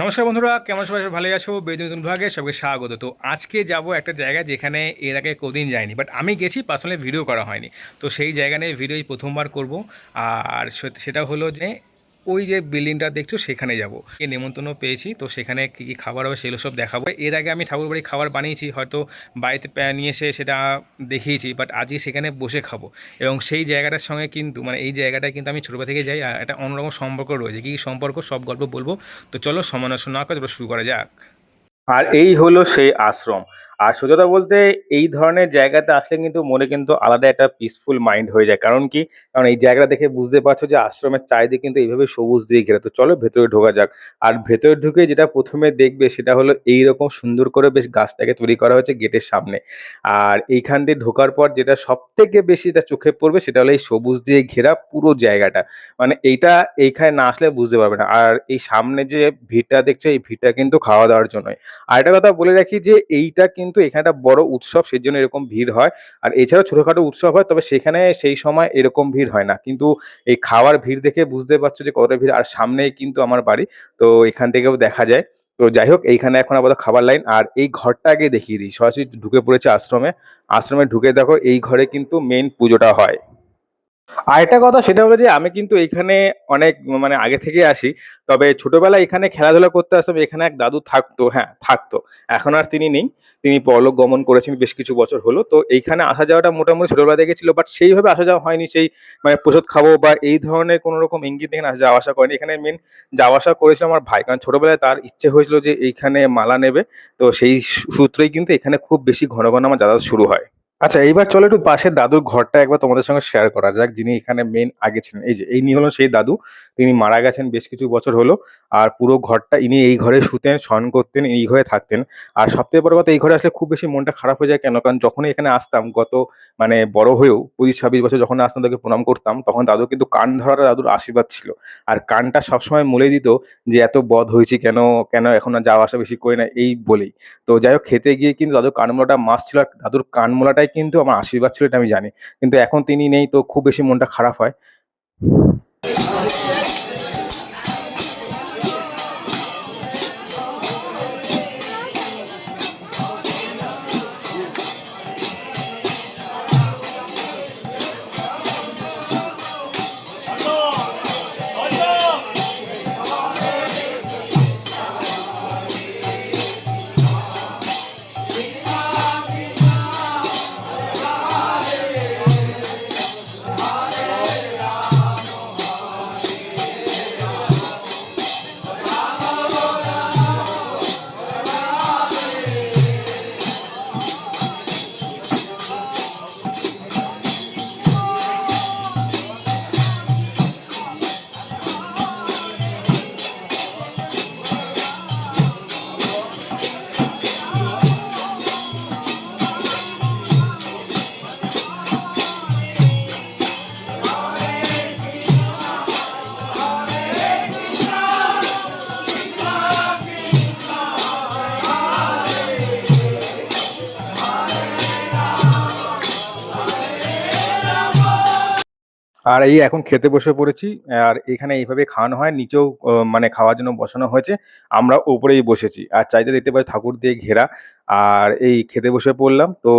নমস্কার বন্ধুরা, কেমন সবাই ভালো আছো। বেদিন ভাগে সবকে স্বাগত। তো আজকে যাব একটা জায়গায় যেখানে এর আগে কোদিন যায়নি বাট আমি গেছি পার্সোনালি ভিডিও করা হয়নি। তো সেই জায়গা নিয়ে ভিডিওই প্রথমবার করব। আর সেটা হলো যে ওই যে বিল্ডিংটা দেখছ, সেখানে যাব। এই নেমন্তন্ন পেয়েছি, তো সেখানে কী কী খাবার হবে সেগুলো সব দেখাবো। এর আগে আমি ঠাকুর বাড়ি খাবার বানিয়েছি, হয়তো বাড়িতে নিয়ে এসে সেটা দেখিয়েছি বাট আজকে সেখানে বসে খাব। এবং সেই জায়গাটার সঙ্গে কিন্তু মানে এই জায়গাটায় কিন্তু আমি ছোটোবেলা থেকে যাই, আর একটা অন্যরকম সম্পর্ক রয়েছে। কী সম্পর্ক, সব গল্প বলব। তো চলো সমালোচনা করে শুরু করা যাক। আর এই হলো সেই আশ্রম। আর সোজা বলতে এই ধরনের জায়গাতে আসলে কিন্তু মনে কিন্তু আলাদা একটা পিসফুল মাইন্ড হয়ে যায়। কারণ কি? কারণ এই জায়গাটা দেখে বুঝতে পারছ যে আশ্রমের চারিদিকে কিন্তু এইভাবে সবুজ দিয়ে ঘেরা। তো চলো ভেতরে ঢোকা যাক। আর ভেতরে ঢুকে যেটা প্রথমে দেখবে সেটা হলো এইরকম সুন্দর করে বেশ গাছটাকে তৈরি করা হয়েছে গেটের সামনে। আর এইখান দিয়ে ঢোকার পর যেটা সব থেকে বেশি যেটা চোখে পড়বে সেটা হলো এই সবুজ দিয়ে ঘেরা পুরো জায়গাটা। মানে এইটা এইখানে না আসলে বুঝতে পারবে না। আর এই সামনে যে ভিড়টা দেখছ, এই ভিড়টা কিন্তু খাওয়া দাওয়ার জন্যই। আর একটা কথা বলে রাখি যে এইটা কিন্তু এখানে একটা বড় উৎসব সেই জন্য এরকম ভিড় হয়। আর এছাড়াও ছোটোখাটো উৎসব হয়, তবে সেখানে সেই সময় এরকম ভিড় হয় না। কিন্তু এই খাওয়ার ভিড় দেখে বুঝতে পারছ যে কতটা ভিড়। আর সামনেই কিন্তু আমার বাড়ি, তো এখান থেকেও দেখা যায়। তো যাই হোক, এইখানে এখন আপাতত খাবার লাইন। আর এই ঘরটা আগে দেখিয়ে দিই। সরাসরি ঢুকে পড়েছে আশ্রমে। আশ্রমে ঢুকে দেখো, এই ঘরে কিন্তু মেন পুজোটা হয়। আরেকটা কথা, সেটা হলো যে আমি কিন্তু এখানে অনেক মানে আগে থেকে আসি, তবে ছোটবেলায় এখানে খেলাধুলা করতে আসতাম, এখানে এক দাদু থাকতো হ্যাঁ থাকতো। এখন আর তিনি নেই। তিনি পরলোক গমন করেছেন বেশ কিছু বছর হলো। তো এইখানে আসা যাওয়াটা মোটামুটি ছোটবেলা থেকে ছিল বাট সেইভাবে আসা যাওয়া হয়নি। সেই মানে প্রসাদ খাব বা এই ধরনের কোনো রকম ইঙ্গিত এখানে আসা যাওয়া আসা করেনি। এখানে মেন যাওয়া আসা করেছিল আমার ভাই। কারণ ছোটবেলায় তার ইচ্ছে হয়েছিল যে এইখানে মালা নেবে। তো সেই সূত্রেই কিন্তু এখানে খুব বেশি ঘন ঘন আমার যাতায়াত শুরু হয়। আচ্ছা এইবার চলো একটু পাশের দাদুর ঘরটা একবার তোমাদের সঙ্গে শেয়ার করা যাক, যিনি এখানে মেন আগে ছিলেন। এই যে, এই নিয়ে হলো সেই দাদু, তিনি মারা গেছেন বেশ কিছু বছর হলো, আর পুরো ঘরটা ইনি এই ঘরে শুতেন শয়ন করতেন, এই ঘরে থাকতেন। আর সবথেকে বড় কথা, এই ঘরে আসলে খুব বেশি মনটা খারাপ হয়ে যায় কেন? কারণ যখনই এখানে আসতাম, গত মানে বড় হয়েও পঁচিশ, ছাব্বিশ বছর যখন আসতাম তাকে প্রণাম করতাম, তখন দাদু কিন্তু কান ধরাটা দাদুর আশীর্বাদ ছিল। আর কানটা সবসময় মলে দিত যে, এত বধ হয়েছি কেন? কেন এখন যাওয়া আসা বেশি করি না? এই বলেই। তো যাই হোক, খেতে গিয়ে কিন্তু দাদুর কানমোলাটা মাছ ছিল, আর দাদুর কানমোলাটাই কিন্তু আমার আশীর্বাদ ছিল এটা আমি জানি। কিন্তু এখন তিনি নেই, তো খুব বেশি মনটা খারাপ হয়। আর এই এখন খেতে বসে পড়েছি, আর এখানে এইভাবে খাওয়ানো হয়, নিচেও মানে খাওয়ার জন্য বসানো হয়েছে আমরা ওপরেই বসেছি। আর চাইতে দেখতে পাচ্ছি ঠাকুর দিয়ে ঘেরা আর এই খেতে বসে পড়লাম। তো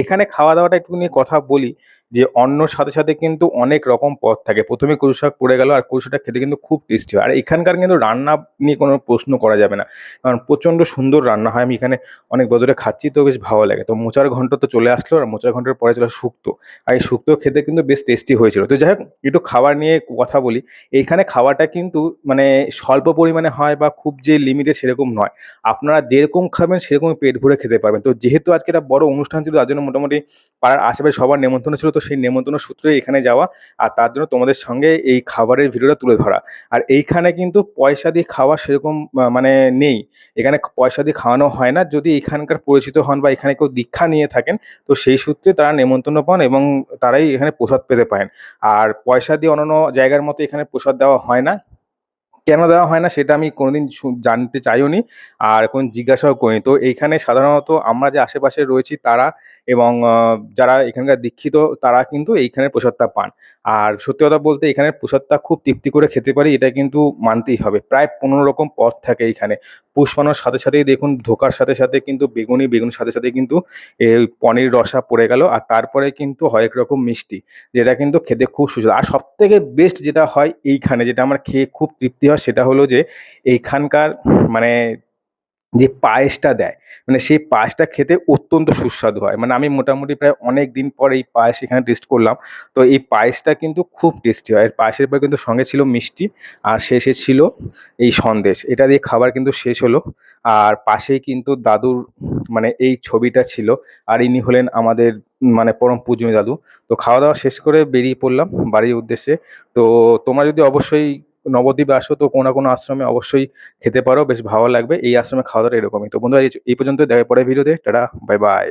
এখানে খাওয়া দাওয়াটা একটু নিয়ে কথা বলি যে অন্যর সাথে সাথে কিন্তু অনেক রকম পদ থাকে। প্রথমে কচু শাক পড়ে গেল আর শাকটা খেতে কিন্তু খুব টেস্টি হয়। আর এখানকার কিন্তু রান্না নিয়ে কোনো প্রশ্ন করা যাবে না। কারণ প্রচণ্ড সুন্দর রান্না হয়। আমি এখানে অনেক বছরে খাচ্ছি, তো বেশ ভালো লাগে। তো মোচার ঘন্ট তো চলে আসলো আর মোচার ঘন্টের পরে চলে শুক্তো। আর এই শুক্তো খেতে কিন্তু বেশ টেস্টি হয়েছিল। তো যাই হোক, একটু খাবার নিয়ে কথা বলি। এইখানে খাওয়াটা কিন্তু মানে স্বল্প পরিমাণে হয় বা খুব যে লিমিটেড সেরকম নয়। আপনারা যেরকম খাবেন সেরকমই পেট ভরে খেতে পারবেন। তো যেহেতু আজকে একটা বড় অনুষ্ঠান ছিল, তার জন্য মোটামুটি পাড়ার আশেপাশে সবার নেমন্তন্ন ছিল, তো সেই নেমন্তন্ন সূত্রে এখানে যাওয়া। আর তার জন্য তোমাদের সঙ্গে এই খাবারের ভিডিওটা তুলে ধরা। আর এইখানে কিন্তু পয়সা দিয়ে খাওয়া সেরকম মানে নেই। এখানে পয়সা দিয়ে খাওয়ানো হয় না। যদি এখানকার পরিচিত হন বা এখানে কেউ দীক্ষা নিয়ে থাকেন, তো সেই সূত্রে তারা নেমন্তন্ন পান এবং তারাই এখানে প্রসাদ পেতে পারেন। আর পয়সা দিয়ে অন্যান্য জায়গার মতো এখানে প্রসাদ দেওয়া হয় না। কেন দেওয়া হয় না সেটা আমি কোনোদিন জানতে চাইও নি আর কোন জিজ্ঞাসাও করিনি। তো এইখানে সাধারণত আমরা যে আশেপাশে রয়েছি তারা এবং যারা এখানকার দীক্ষিত তারা কিন্তু এইখানে প্রসাদটা পান। আর সত্যি কথা বলতে এখানে প্রসাদটা খুব তৃপ্তি করে খেতে পারি, এটা কিন্তু মানতেই হবে। প্রায় পনেরো রকম পথ থাকে এইখানে। পুষ্পানোর সাথে সাথেই দেখুন, ধোকার সাথে সাথে কিন্তু বেগুনি বেগুনের সাথে সাথে কিন্তু এই পনির রসা পড়ে গেল। আর তারপরে কিন্তু হয় রকম মিষ্টি, যেটা কিন্তু খেতে খুব সুস্বাদু। আর সবথেকে বেস্ট যেটা হয় এইখানে, যেটা আমার খেয়ে খুব তৃপ্তি হয়, সেটা হলো যে এইখানকার মানে যে পায়েসটা দেয় মানে সেই পায়েসটা খেতে অত্যন্ত সুস্বাদু হয়। মানে আমি মোটামুটি প্রায় অনেক দিন পর এই পায়েস এখানে টেস্ট করলাম। তো এই পায়েসটা কিন্তু খুব টেস্টি হয়। এর পায়েসের পর কিন্তু সঙ্গে ছিল মিষ্টি আর শেষে ছিল এই সন্দেশ। এটা দিয়ে খাবার কিন্তু শেষ হলো। আর পাশেই কিন্তু দাদুর মানে এই ছবিটা ছিল। আর ইনি হলেন আমাদের মানে পরম পূজনীয় দাদু। তো খাওয়া দাওয়া শেষ করে বেরিয়ে পড়লাম বাড়ির উদ্দেশ্যে। তো তোমরা যদি অবশ্যই নবদ্বীপে আসো তো কোনো কোনো আশ্রমে অবশ্যই খেতে পারো, বেশ ভালো লাগবে। এই আশ্রমে খাওয়া দাওয়া এরকমই। তো বন্ধুরা, এই পর্যন্ত দেখা পরে ভিডিওতে। Tata bye bye